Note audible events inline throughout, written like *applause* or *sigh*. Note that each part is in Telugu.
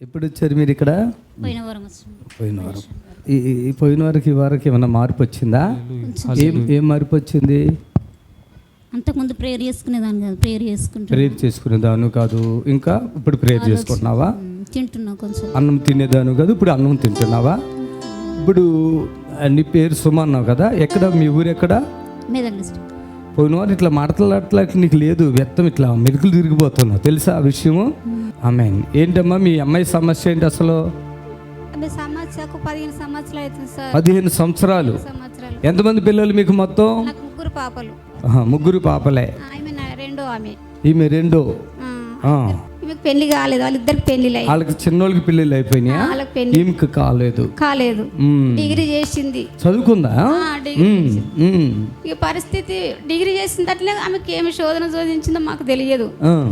ఎప్పుడు వచ్చారు మీరు ఇక్కడ? పోయిన వారం పోయిన వారం. ఈ పోయిన వారికి ఈ వారికి ఏమైనా మార్పు వచ్చిందా? ఏం ఏం మార్పు వచ్చింది? అంతకుముందు ప్రేయర్ చేసుకునేదాన్ని కాదు ప్రేయర్ చేసుకుంటా ప్రేయర్ చేసుకునేదాను కాదు. ఇంకా ఇప్పుడు ప్రేయర్ చేసుకుంటున్నావా? తింటున్నా కొంచెం. అన్నం తినేదాను కాదు ఇప్పుడు అన్నం తింటున్నావా? ఇప్పుడు నీ పేరు సుమ అన్నావు కదా ఎక్కడ? మీ ఊరు ఎక్కడ? మెదక్ డిస్ట్రిక్ట్. పోయిన వారు ఇట్లా మాట్లాడట్లా నీకు లేదు వ్యక్తం ఇట్లా మెరుకులు తిరిగిపోతున్నావు. తెలుసా ఆ విషయము? ఆమె ఏంటమ్మా మీ అమ్మాయి సమస్య ఏంటి అసలు? పదిహేను సంవత్సరాలు అవుతుంది సార్. పదిహేను సంవత్సరాలు? ఎంతమంది పిల్లలు మీకు మొత్తం? ముగ్గురు పాపలు. ముగ్గురు పాపలే. రెండో ఆమె. ఈమె రెండో. ఈమెకు పెళ్ళి కాలేదు వాళ్ళిద్దరికి పెళ్ళిళ్ళు అయ్యి వాళ్ళకి చిన్నోళ్ళకి అయిపోయినాయా? వాళ్ళకి పెళ్ళి. ఈమెకి కాలేదు. కాలేదు. డిగ్రీ చేసింది. చదువుకుందా? ఇక పరిస్థితి డిగ్రీ చేసిన అట్లే ఆమెకి ఏమి శోధన శోధించిందో మాకు తెలియదు.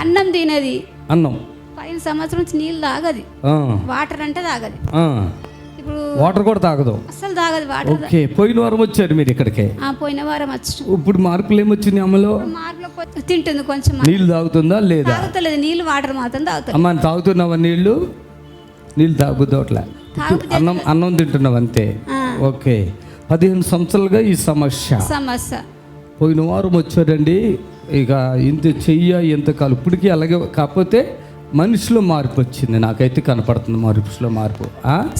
అన్నం తినది. అన్నం. పదిహేను సంవత్సరం నుంచి నీళ్ళు తాగది. వాటర్ అంటే తాగది. ఇప్పుడు వాటర్ కూడా తాగదు. అస్సలు తాగదు వాటర్. ఓకే పోయిన వారం వచ్చారు మీరు ఇక్కడికి? ఆ పోయిన వారం వచ్చి. ఇప్పుడు మార్పులు ఏమొచ్చింది అమ్మలో మార్పులో కొంచెం తింటుంది కొంచెం నీళ్ళు తాగుతుందా లేదా? తాగుతలేదు నీళ్ళు వాటర్ మాత్రం తాగుతుంది అమ్మ తాగుతున్నావా నీళ్ళు? నీళ్ళు తాగుతావట్లే తాగుతే అన్నం అన్నం తింటున్నావు అంతే. ఓకే. పదిహేను సంవత్సరాలుగా ఈ సమస్య. సమస్య. పోయిన వారం వచ్చాడండి ఇక ఇంత చెయ్య ఎంత కాలు. ఇప్పటికీ అలాగే కాకపోతే మనిషిలో మార్పు వచ్చింది. నాకైతే కనపడుతుంది మనిషిలో మార్పు?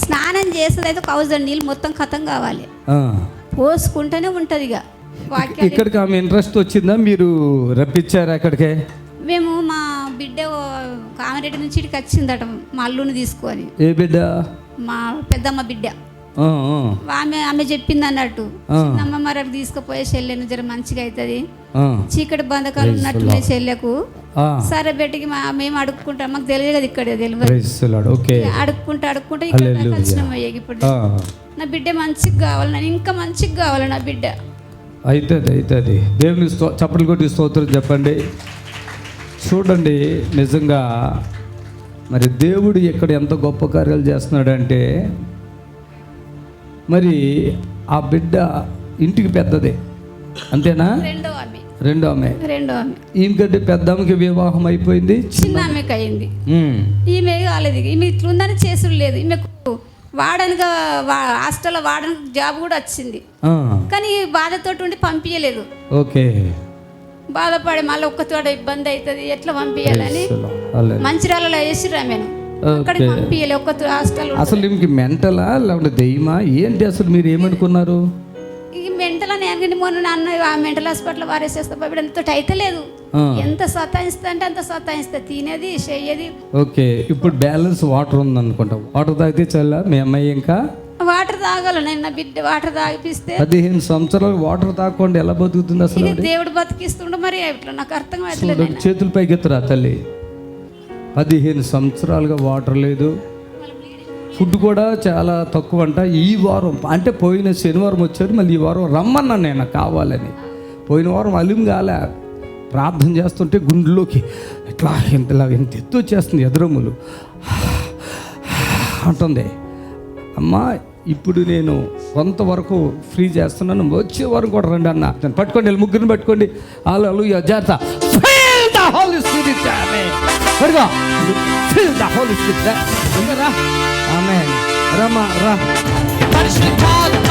స్నానం చేసేది అయితే కౌజండి నీళ్ళు మొత్తం ఖతం కావాలి. పోసుకుంటూనే ఉంటుంది ఇక ఇక్కడికి ఆమె ఇంట్రెస్ట్ వచ్చిందా? మీరు రప్పించారా అక్కడికే? మేము మా బిడ్డ కామిరెడ్డి నుంచి ఇక్కడికి వచ్చిందట మా అల్లుని తీసుకొని. ఏ బిడ్డ? మా పెద్దమ్మ బిడ్డ. ఆమె ఆమె చెప్పింది అన్నట్టు. అమ్మ మరి తీసుకుపోయే చెల్లెను జర మంచిగా అవుతుంది. చీకటి బంధకాలు ఉన్నట్టున్నాయి చెల్లెకు. సరే బెట్టికి మా మేము అడుక్కుంటాం. మాకు తెలియదు. కదా ఇక్కడ తెలియదు అడుక్కుంటా అడుక్కుంటా ఇక్కడ. వచ్చినాం అయ్యాక ఇప్పుడు. నా బిడ్డ మంచిగా కావాలి నాకు ఇంకా మంచిగా కావాలి నా బిడ్డ. అవుతుంది అవుతుంది దేవుని చప్పట్లు కొట్టి స్తోత్రం చెప్పండి. చూడండి నిజంగా మరి దేవుడు ఇక్కడ ఎంత గొప్ప కార్యాలు చేస్తున్నాడంటే మరి ఆ బిడ్డ ఇంటికి పెద్దదే. అంతేనా? రెండో ఆమె రెండో ఆమె. రెండో ఆమె. ఈమెకంటే పెద్ద ఆమెకి వివాహం అయిపోయింది. చిన్న ఆమెకు అయింది ఈమె కాలేదు. ఈమె ఇట్లుందని చేసుడు లేదు. ఈమెకు వాడనుగా హాస్టల్లో వాడడానికి జాబ్ కూడా వచ్చింది. కానీ ఈ బాధతోటి ఉండి పంపించలేదు ఓకే. బాధపడి మళ్ళీ ఒక్కతోట ఇబ్బంది అవుతుంది ఎట్లా పంపించాలని. మంచిర్యాలలో ఆమెను. అక్కడికి పంపించలే ఒక్క హాస్టల్ అసలు ఈమెకి మెంటలా లేకుంటే దెయ్యమా? ఏంటి అసలు మీరు ఏమనుకున్నారు? ఈ మెంటల్ అని అనగండి మొన్న అన్న ఆ మెంటల్ హాస్పిటల్ వారేసేస్తా బాబు అంత అయితే లేదు. ఎంత సతాయిస్తా అంటే అంత సతాయిస్తా. తినేది చెయ్యేది. ఓకే ఇప్పుడు బ్యాలెన్స్ వాటర్ ఉంది అనుకుంటా వాటర్ తాగితే చాలా మీ అమ్మాయి ఇంకా? వాటర్ తాగాల నేను నా బిడ్డ వాటర్ తాగిపిస్తే. పదిహేను సంవత్సరాలు వాటర్ తాగకుండా ఎలా బతుకుతుంది అసలు దేవుడు బతికిస్తుండే మరి ఇట్లా నాకు అర్థం అవుతలేదు చూడండి, చేతులు పైకెత్తురా తల్లి. పదిహేను సంవత్సరాలుగా వాటర్ లేదు. ఫుడ్ కూడా చాలా తక్కువ అంట ఈ వారం అంటే పోయిన శనివారం వచ్చారు మళ్ళీ ఈ వారం రమ్మన్నా నేను కావాలని. పోయిన వారం అలిం కాలే. ప్రార్థన చేస్తుంటే గుండెలోకి ఇట్లా ఇంతలా ఇంత ఎత్తు వచ్చేస్తుంది ఎదురమ్ములు అంటుంది. అమ్మా ఇప్పుడు నేను కొంతవరకు ఫ్రీ చేస్తున్నాను వచ్చే వారం కూడా రండి అన్న. నేను పట్టుకోండి వెళ్ళి ముగ్గురిని పట్టుకోండి. వాళ్ళు జాగ్రత్త. fill the Holy Spirit. Amen. Rama, Rama.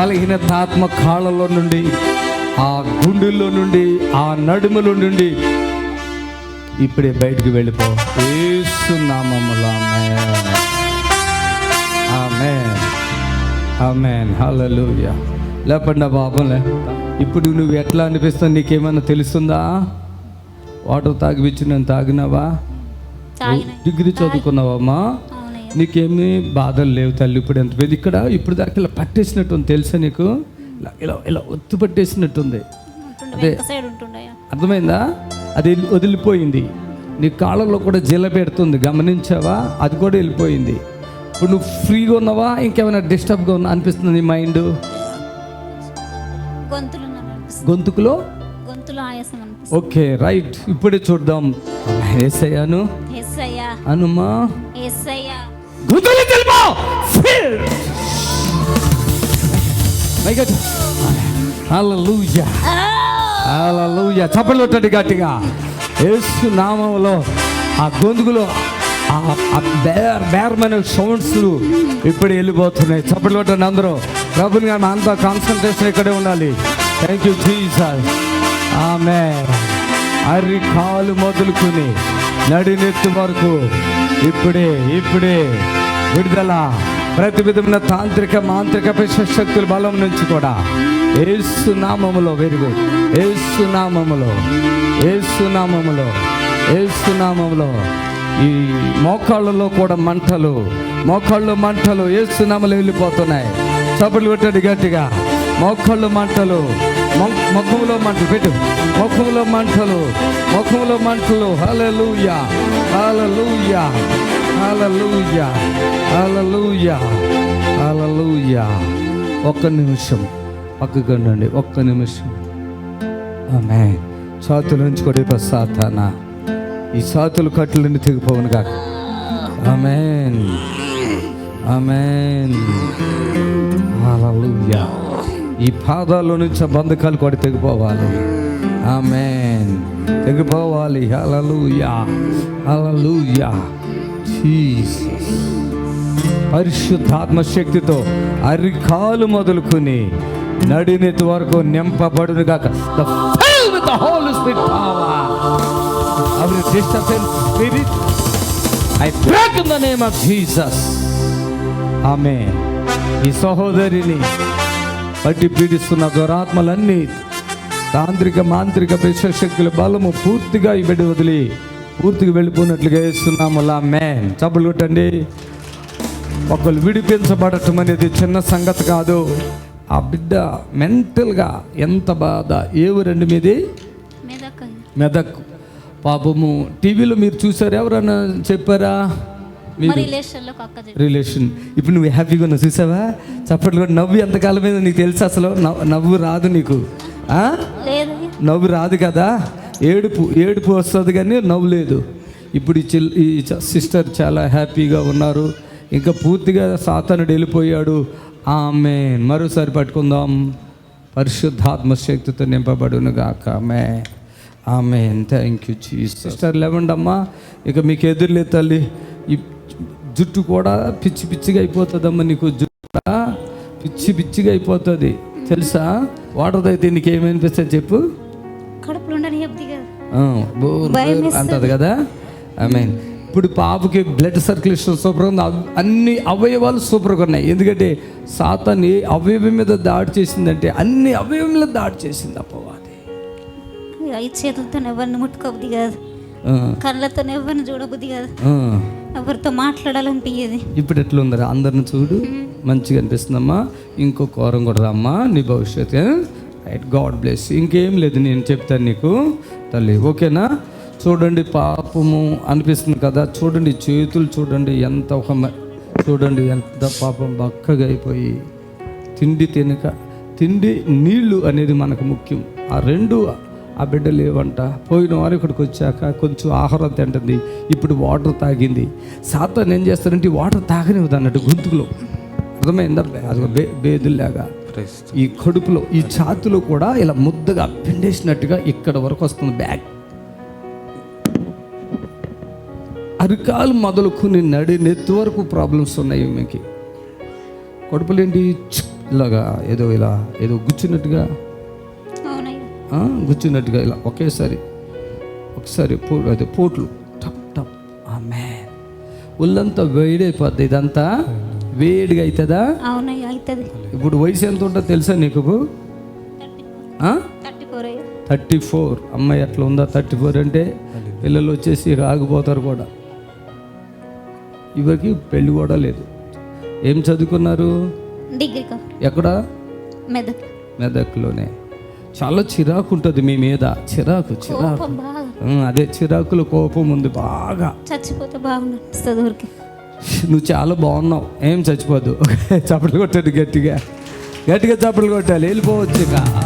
హల్లెలూయా. బలహీనత ఆత్మ కాళ్ళలో నుండి ఆ గుండెల్లో నుండి ఆ నడుముల నుండి ఇప్పుడే బయటికి వెళ్ళిపో. యేసు నామములో ఆమేన్. ఆమేన్. ఆమేన్. హల్లెలూయా. లేపండి బాబులే ఇప్పుడు నువ్వు ఎట్లా అనిపిస్తుంది? నీకేమైనా తెలుస్తుందా? వాటర్ తాగిపిచ్చి నేను తాగినావా? తాగిన. డిగ్రీ చదువుకున్నావమ్మా అవునయ్య నీకేమీ బాధలు లేవు తల్లి ఇప్పుడు ఎంత పెద్ద ఇక్కడ ఇప్పుడు దాకా ఇలా పట్టేసినట్టు ఉంది తెలుసా నీకు? ఇలా ఇలా ఇలా ఒత్తు పట్టేసినట్టుంది. అదే. అర్థమైందా? అది వదిలిపోయింది. నీ కాళ్ళలో కూడా జిల్ల పెడుతుంది గమనించావా? అది కూడా వెళ్ళిపోయింది. ఇప్పుడు నువ్వు ఫ్రీగా ఉన్నావా? ఇంకేమైనా డిస్టర్బ్గా ఉన్నా అనిపిస్తుంది నీ మైండ్? గొంతుకులో? Okay right. ఇప్పుడే చూద్దాం. ఏసయ్యాను అనుమా? గుంతులు తెలుపా మై గాడ్ హల్లెలూయా హల్లెలూయా చప్పట్లు కొట్టండి గట్టిగా. యేసు నామములో ఆ గొంతుకులో ఆ బేర్ బేరమైన సౌండ్స్ ఇప్పుడు వెళ్ళిపోతున్నాయి. చప్పట్లు కొట్టండి అందరూ. ప్రభుని గారు అంతా కాన్సన్ట్రేషన్ ఇక్కడే ఉండాలి. థ్యాంక్ యూ జీసస్ ఆమె అరి కాలు మొదలుకుని నడినెత్తు వరకు ఇప్పుడే ఇప్పుడే. విడుదల. ప్రతి విధమైన తాంత్రిక మాంత్రిక శక్తుల బలం నుంచి కూడా. ఏసు నామములో వెరీ ఏసు నామములో. ఏసు నామములో. ఏసు నామములో. ఈ మోకాళ్ళలో కూడా మంటలు. మోకాళ్ళు మంటలు ఏసు నామలు వెళ్ళిపోతున్నాయి. చప్పట్లు కొట్టండి గట్టిగా. మోకాళ్ళు మంటలు. మొ- ముఖంలో మంటలు. పెట్టు. ముఖంలో మంటలు. ముఖంలో మంటలు. హల్లెలూయా. హల్లెలూయా. హల్లెలూయా. అలలుయా అలలుయా ఒక్క నిమిషం. పక్కకు ఒక్క నిమిషం. ఆమె చేతుల నుంచి కూడా సాతానా ఈ సాతులు కట్టులన్నీ తెగిపోవును కాక ఆమెన్ ఆమెన్ అలలుయా ఈ పాదాల్లో నుంచి బంధకాలు కూడా తెగిపోవాలి. ఆమెన్ తెగిపోవాలి. అలలుయా అలలుయా జీసస్ పరిశుద్ధాత్మ శక్తితో అరికాలు మొదలుకుని నడినెత్తి వరకు నింపబడును గాక. The ఆమె ఈ సహోదరిని పట్టి పీడిస్తున్న దురాత్మలన్నీ తాంత్రిక మాంత్రిక శక్తుల బలము పూర్తిగా ఈ బిడ్డ వదిలి పూర్తిగా వెళ్ళిపోయినట్లుగా వేస్తున్నాము మ్యాన్ చప్పలు కొట్టండి. ఒకళ్ళు విడిపించబడటం అనేది చిన్న సంగతి కాదు. ఆ బిడ్డ మెంటల్గా ఎంత బాధ ఏ ఊరండి మీది? మెదక్ మెదక్. పాపము టీవీలో మీరు చూసారు? ఎవరన్నా చెప్పారా? రిలేషన్. ఇప్పుడు నువ్వు హ్యాపీగా ఉన్నావు చూసావా? చప్పట్లు కూడా నవ్వు ఎంతకాలం మీద నీకు తెలుసు అసలు. నవ్వు రాదు నీకు. నవ్వు రాదు కదా? ఏడుపు ఏడుపు వస్తుంది కానీ నవ్వు లేదు. ఇప్పుడు ఈ చిల్ ఈ చ- సిస్టర్ చాలా హ్యాపీగా ఉన్నారు. ఇంకా పూర్తిగా సాతానుడు వెళ్ళిపోయాడు. ఆమె మరోసారి పట్టుకుందాం. పరిశుద్ధాత్మ శక్తితో నింపబడును గాక ఆమె ఆమె థ్యాంక్ యూ చీ సిస్టర్ లేవండి అమ్మా ఇక మీకు ఎదురులే తల్లి. ఈ జుట్టు కూడా పిచ్చి పిచ్చిగా అయిపోతుందమ్మా నీకు. జుట్టు పిచ్చి పిచ్చిగా అయిపోతుంది. తెలుసా? వాటర్ అయితే నీకు ఏమనిపిస్తుంది చెప్పు అంటది కదా? ఐ మీన్ ఇప్పుడు పాపకి బ్లడ్ సర్క్యులేషన్ సూపర్ ఉంది. అవ్- అన్ని అవయవాలు సూపర్గా ఉన్నాయి. ఎందుకంటే సాతాన్ ఏ అవయవం మీద దాడి చేసిందంటే అన్ని అవయవం మీద దాడి చేసింది అప్పవాది ఐదు చేతులతో ఎవరిని ముట్టుకోబుద్ది కాదు. కళ్ళతో ఎవరిని చూడబుద్ది కాదు. ఎవరితో మాట్లాడాలనిపించేది ఇప్పుడు ఎట్లుందరా? అందరిని చూడు. మంచిగా అనిపిస్తుందమ్మా. ఇంకో కోరం కూడా రమ్మా. నీ భవిష్యత్తు. రైట్. God bless. ఇంకేం లేదు. నేను చెప్తాను నీకు. తల్లి ఓకేనా? చూడండి పాపము అనిపిస్తుంది కదా. చూడండి చేతులు చూడండి ఎంత ఒక చూడండి ఎంత పాపం బక్కగా అయిపోయి తిండి తినక తిండి నీళ్ళు అనేది మనకు ముఖ్యం. ఆ రెండు ఆ బిడ్డ లేవంట. పోయిన వారు ఇక్కడికి వచ్చాక కొంచెం ఆహారం తింటుంది. ఇప్పుడు వాటర్ తాగింది. సాతాన్ ఏం చేస్తారంటే వాటర్ తాగనివ్వదు అన్నట్టు గొంతుకులో అర్థమైందా అది బే బేదుల్లాగా. ఈ కడుపులో ఈ ఛాతిలో కూడా ఇలా ముద్దగా పిండేసినట్టుగా ఇక్కడ వరకు వస్తుంది బ్యాగ్ అరికాలు మొదలుకుని నడి నెత్తి వరకు ప్రాబ్లమ్స్ ఉన్నాయి మీకు. కడుపులు ఏంటి ఇలాగా ఏదో ఇలా ఏదో గుచ్చినట్టుగా? అవునయ్యా. ఆ, గుచ్చినట్టుగా ఇలా ఒకేసారి ఒకసారి పో అదే పోట్లు టప్ టప్. ఆమె ఒళ్ళంతా వేడైపోద్ది ఇదంతా. వేడిగా అవుతుందా ఇప్పుడు వయసు ఎంత ఉంటుందో తెలుసా నీకు థర్టీ ఫోర్. అమ్మాయి అట్లా ఉందా థర్టీ ఫోర్ అంటే? పిల్లలు వచ్చేసి ఆగిపోతారు కూడా. ఇవరికి పెళ్ళి కూడా లేదు. ఏం చదువుకున్నారు? డిగ్రీ ఎక్కడ? మెదక్. మెదక్లోనే. చాలా చిరాకు ఉంటుంది మీ మీద. చిరాకు చిరాకు. అదే చిరాకుల కోపం ఉంది బాగా. చచ్చిపోతే నువ్వు చాలా బాగున్నావు. ఏం చచ్చిపోదు. *laughs* చప్పట్లు కొట్టండి గట్టిగా. గట్టిగా చప్పట్లు కొట్టాలి. వెళ్ళిపోవచ్చు ఇక.